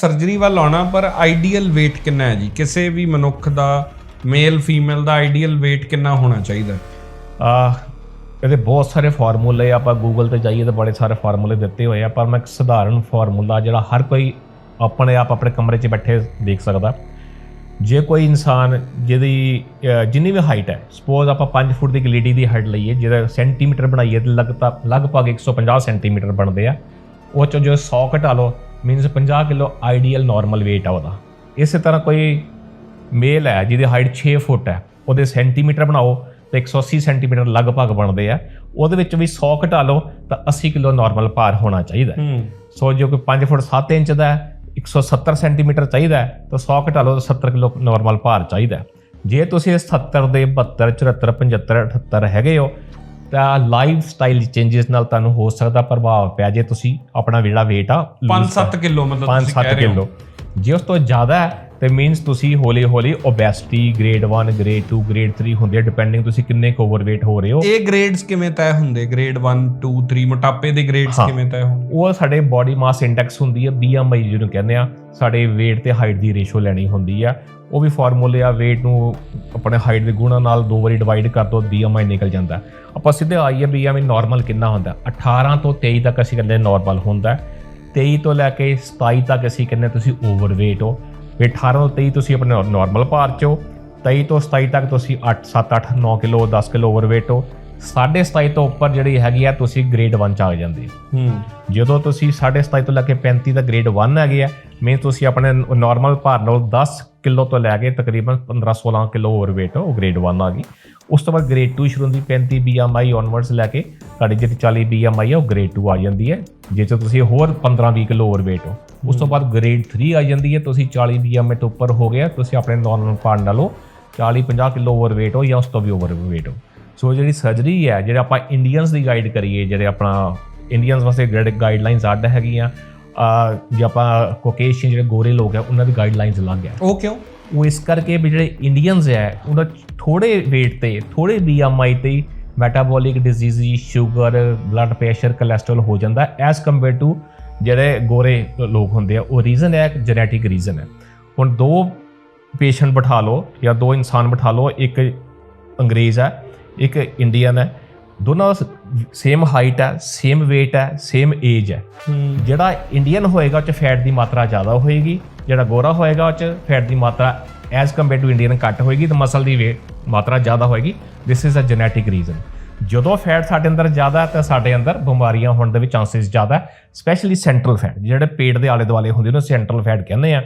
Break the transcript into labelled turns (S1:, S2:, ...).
S1: Surgery ਵੱਲ ਆਉਣਾ, ਪਰ ਆਈਡੀਅਲ weight ਕਿੰਨਾ ਹੈ ਜੀ? ਕਿਸੇ ਵੀ ਮਨੁੱਖ ਦਾ ਮੇਲ ਫੀਮੇਲ ਦਾ ਆਈਡੀਅਲ weight ਕਿੰਨਾ ਹੋਣਾ ਚਾਹੀਦਾ?
S2: ਆ, ਇਹਦੇ ਬਹੁਤ ਸਾਰੇ ਫਾਰਮੂਲੇ ਆਪਾਂ ਗੂਗਲ ਤੇ ਜਾਈਏ ਤਾਂ ਬੜੇ ਸਾਰੇ ਫਾਰਮੂਲੇ ਦਿੱਤੇ ਹੋਏ ਆ, ਪਰ ਮੈਂ ਇੱਕ ਸਧਾਰਨ ਫਾਰਮੂਲਾ ਜਿਹੜਾ ਹਰ ਕੋਈ ਆਪਣੇ ਆਪ ਆਪਣੇ ਕਮਰੇ 'ਚ ਬੈਠੇ ਦੇਖ ਸਕਦਾ। ਜੇ ਕੋਈ ਇਨਸਾਨ ਜਿਹਦੀ ਜਿੰਨੀ ਵੀ ਹਾਈਟ ਹੈ ਸਪੋਜ਼ ਆਪਾਂ 5 ਫੁੱਟ ਦੀ ਇੱਕ ਲੇਡੀ ਦੀ ਹਾਈਟ ਲਈਏ, ਜਿਹਦਾ ਸੈਂਟੀਮੀਟਰ ਬਣਾਈਏ ਤੇ ਲਗਭਗ ਲਗਭਗ 150 ਸੈਂਟੀਮੀਟਰ ਬਣਦੇ ਆ, ਉਹ ਚੋਂ ਜੋ 100 ਘਟਾ ਲਓ minus 50 kilo ideal normal weight ਆ ਉਹਦਾ। ਇਸੇ ਤਰ੍ਹਾਂ ਕੋਈ ਮੇਲ ਹੈ ਜਿਹਦੀ ਹਾਈਟ 6 ਫੁੱਟ ਹੈ ਉਹਦੇ ਸੈਂਟੀਮੀਟਰ ਬਣਾਓ ਤੇ 180 ਸੈਂਟੀਮੀਟਰ ਲਗਭਗ ਬਣਦੇ ਆ। ਉਹਦੇ ਵਿੱਚ ਵੀ 100 ਘਟਾ ਲਓ ਤਾਂ 80 ਕਿਲੋ ਨਾਰਮਲ ਭਾਰ ਹੋਣਾ ਚਾਹੀਦਾ ਸੋ ਜੋ ਕਿ 5 ਫੁੱਟ 7 ਇੰਚ ਦਾ ਹੈ 170 ਸੈਂਟੀਮੀਟਰ ਚਾਹੀਦਾ ਤਾਂ 100 ਘਟਾ ਲਓ ਤਾਂ 70 ਕਿਲੋ ਨਾਰਮਲ ਭਾਰ ਚਾਹੀਦਾ। ਜੇ ਤੁਸੀਂ 70 ਦੇ 72 74 75 78 ਹੈਗੇ ਹੋ ਤਾਂ ਲਾਈਫ ਸਟਾਈਲ ਚੇਂਜਸ ਨਾਲ ਤੁਹਾਨੂੰ ਹੋ ਸਕਦਾ ਪ੍ਰਭਾਵ ਪਿਆ ਜੇ ਤੁਸੀਂ ਆਪਣਾ ਜਿਹੜਾ weight ਆ lose
S1: 5-7 ਕਿਲੋ ਮਤਲਬ ਤੁਸੀਂ
S2: 5-7
S1: ਕਹਿ ਰਹੇ ਹੋ।
S2: ਕਿਲੋ। ਜੇ ਉਸ ਤੋਂ ਜ਼ਿਆਦਾ ਹੈ ਤੇ ਮੀਨਸ ਤੁਸੀਂ ਹੌਲੀ ਹੌਲੀ ਓਬੈਸਿਟੀ ਗ੍ਰੇਡ 1 ਗ੍ਰੇਡ 2 ਗ੍ਰੇਡ 3 ਹੁੰਦੇ ਡਿਪੈਂਡਿੰਗ ਤੁਸੀਂ ਕਿੰਨੇ ਕੁ ਓਵਰਵੇਟ ਹੋ ਰਹੇ ਹੋ
S1: ਇਹ ਗ੍ਰੇਡਸ ਕਿਵੇਂ ਤੈਅ ਹੁੰਦੇ ਗ੍ਰੇਡ 1 2 3 ਮੋਟਾਪੇ ਦੇ ਗ੍ਰੇਡਸ
S2: ਹਾਂ।
S1: ਕਿਵੇਂ ਤੈਅ ਹੁੰਦੇ
S2: ਉਹ ਸਾਡੇ ਬਾਡੀ ਮਾਸ ਇੰਡੈਕਸ ਹੁੰਦੀ ਹੈ BMI ਜਿਹਨੂੰ ਕਹਿੰਦੇ ਆ ਸਾਡੇ weight ਤੇ ਹਾਈਟ ਦੀ ਰੇਸ਼ੋ ਲੈਣੀ ਹੁੰਦੀ ਆ ਉਹ ਵੀ ਫਾਰਮੂਲੇ ਆ weight ਨੂੰ ਆਪਣੇ ਹਾਈਟ ਦੇ ਗੁਣਾ ਨਾਲ ਦੋ ਵਾਰੀ ਡਿਵਾਈਡ ਕਰ ਦੋ BMI ਨਿਕਲ ਜਾਂਦਾ ਹੈ। ਆਪਾਂ ਸਿੱਧੇ ਆਈਏ BMI ਨਾਰਮਲ ਕਿੰਨਾ ਹੁੰਦਾ ਹੈ? 18 ਤੋਂ 23 ਤੱਕ ਅਸੀਂ ਕਹਿੰਦੇ ਨਾਰਮਲ ਹੁੰਦਾ ਹੈ। 23 ਤੋਂ ਲੈ ਕੇ 27 ਤੱਕ ਅਸੀਂ ਕਹਿੰਦੇ ਤੁਸੀਂ ਓਵਰਵੇਟ ਹੋ ਫਿਰ 18 ਤੋਂ 23 ਤੁਸੀਂ ਆਪਣੇ ਨਾਰਮਲ ਭਾਰ 'ਚ ਹੋ 23 ਤੋਂ 27 ਤੱਕ ਤੁਸੀਂ 8 7 8 9 ਕਿਲੋ 10 ਕਿਲੋ ਓਵਰਵੇਟ ਹੋ। 27.5 ਤੋਂ ਉੱਪਰ ਜਿਹੜੀ ਹੈਗੀ ਆ ਤੁਸੀਂ ਗ੍ਰੇਡ 1 ਚ ਆ ਜਾਂਦੇ ਹੋ। ਜਦੋਂ ਤੁਸੀਂ 27.5 ਤੋਂ ਲੈ ਕੇ 35 ਦਾ ਗ੍ਰੇਡ 1 ਹੈਗੇ ਆ ਮੈਂ ਤੁਸੀਂ ਆਪਣੇ ਨਾਰਮਲ ਭਾਰ ਨਾਲ 10 ਕਿਲੋ ਤੋਂ ਲੈ ਕੇ ਤਕਰੀਬਨ 15-16 ਕਿਲੋ ਓਵਰਵੇਟ ਹੋ ਗ੍ਰੇਡ 1 ਆ ਗਈ। ਉਸ ਤੋਂ ਬਾਅਦ ਗ੍ਰੇਡ 2 ਸ਼ੁਰੂ ਹੁੰਦੀ 35 BMI ਆਨਵਰਡਸ ਲੈ ਕੇ ਤੁਹਾਡੀ ਜਿਹੜੀ 40 BMI ਹੈ ਉਹ ਗ੍ਰੇਡ 2 ਆ ਜਾਂਦੀ ਹੈ ਜੇ ਤੁਸੀਂ ਹੋਰ 15-20 ਕਿਲੋ ਓਵਰਵੇਟ ਹੋ। ਉਸ ਤੋਂ ਬਾਅਦ ਗ੍ਰੇਡ 3 ਆ ਜਾਂਦੀ ਹੈ ਤੁਸੀਂ 40 BMI ਤੋਂ ਉੱਪਰ ਹੋ ਗਿਆ ਤੁਸੀਂ ਆਪਣੇ ਨਾਰਮਲ ਭਾਰ ਨਾਲੋਂ 40-50 ਕਿਲੋ ਓਵਰਵੇਟ ਹੋ ਜਾਂ ਉਸ ਤੋਂ ਵੀ ਓਵਰਵੇਟ ਹੋ। ਸੋ ਜਿਹੜੀ ਸਰਜਰੀ ਹੈ ਜਿਹੜੇ ਆਪਾਂ ਇੰਡੀਅਨਸ ਦੀ ਗਾਈਡ ਕਰੀਏ ਜਿਹੜੇ ਆਪਣਾ ਇੰਡੀਅਨਸ ਵਾਸਤੇ ਗਾਈਡਲਾਈਨਸ ਅੱਡ ਹੈਗੀਆਂ ਜੇ ਆਪਾਂ ਕੋਕੇਸ਼ੀਅਨ ਜਿਹੜੇ ਗੋਰੇ ਲੋਕ ਹੈ ਉਹਨਾਂ ਦੀ ਗਾਈਡਲਾਈਨਸ ਅਲੱਗ ਹੈ।
S1: ਉਹ ਕਿਉਂ?
S2: ਉਹ ਇਸ ਕਰਕੇ ਵੀ ਜਿਹੜੇ ਇੰਡੀਅਨਸ ਹੈ ਉਹਨਾਂ ਥੋੜੇ weight ਤੇ ਥੋੜੇ BMI ਤੇ metabolic disease sugar blood pressure cholesterol ਹੋ ਜਾਂਦਾ ਐਸ ਕੰਪੇਅਰ ਟੂ ਜਿਹੜੇ ਗੋਰੇ ਲੋਕ ਹੁੰਦੇ ਆ ਉਹ ਰੀਜ਼ਨ ਹੈ ਜੈਨੇਟਿਕ ਰੀਜ਼ਨ ਹੈ। ਹੁਣ ਦੋ ਪੇਸ਼ੈਂਟ ਬਿਠਾ ਲਓ ਜਾਂ ਦੋ ਇਨਸਾਨ ਬਿਠਾ ਲਓ ਇੱਕ ਅੰਗਰੇਜ਼ ਹੈ ਇੱਕ ਇੰਡੀਅਨ ਹੈ ਦੋਨਾਂ ਦਾ ਸੇਮ ਹਾਈਟ ਹੈ ਸੇਮ weight ਹੈ ਸੇਮ ਏਜ
S1: ਹੈ।
S2: ਜਿਹੜਾ ਇੰਡੀਅਨ ਹੋਏਗਾ ਉਹ ਚ ਫੈਟ ਦੀ ਮਾਤਰਾ ਜ਼ਿਆਦਾ ਹੋਏਗੀ ਜਿਹੜਾ ਗੋਰਾ ਹੋਏਗਾ ਉਹ ਚ ਫੈਟ ਦੀ ਮਾਤਰਾ ਐਜ਼ ਕੰਪੇਅਰ ਟੂ ਇੰਡੀਅਨ ਘੱਟ ਹੋਏਗੀ ਤੇ ਮਸਲ ਦੀ weight ਮਾਤਰਾ ਜ਼ਿਆਦਾ ਹੋਏਗੀ। This is a genetic reason ਜਦੋਂ ਫੈਟ ਸਾਡੇ ਅੰਦਰ ਜ਼ਿਆਦਾ ਹੈ ਤਾਂ ਸਾਡੇ ਅੰਦਰ ਬਿਮਾਰੀਆਂ ਹੋਣ ਦੇ ਵੀ ਚਾਂਸਸ ਜ਼ਿਆਦਾ ਹੈ ਸਪੈਸ਼ਲੀ ਸੈਂਟਰਲ ਫੈਟ ਜਿਹੜੇ ਪੇਟ ਦੇ ਆਲੇ ਦੁਆਲੇ ਹੁੰਦੇ ਨੇ ਸੈਂਟਰਲ ਫੈਟ ਕਹਿੰਦੇ ਆ।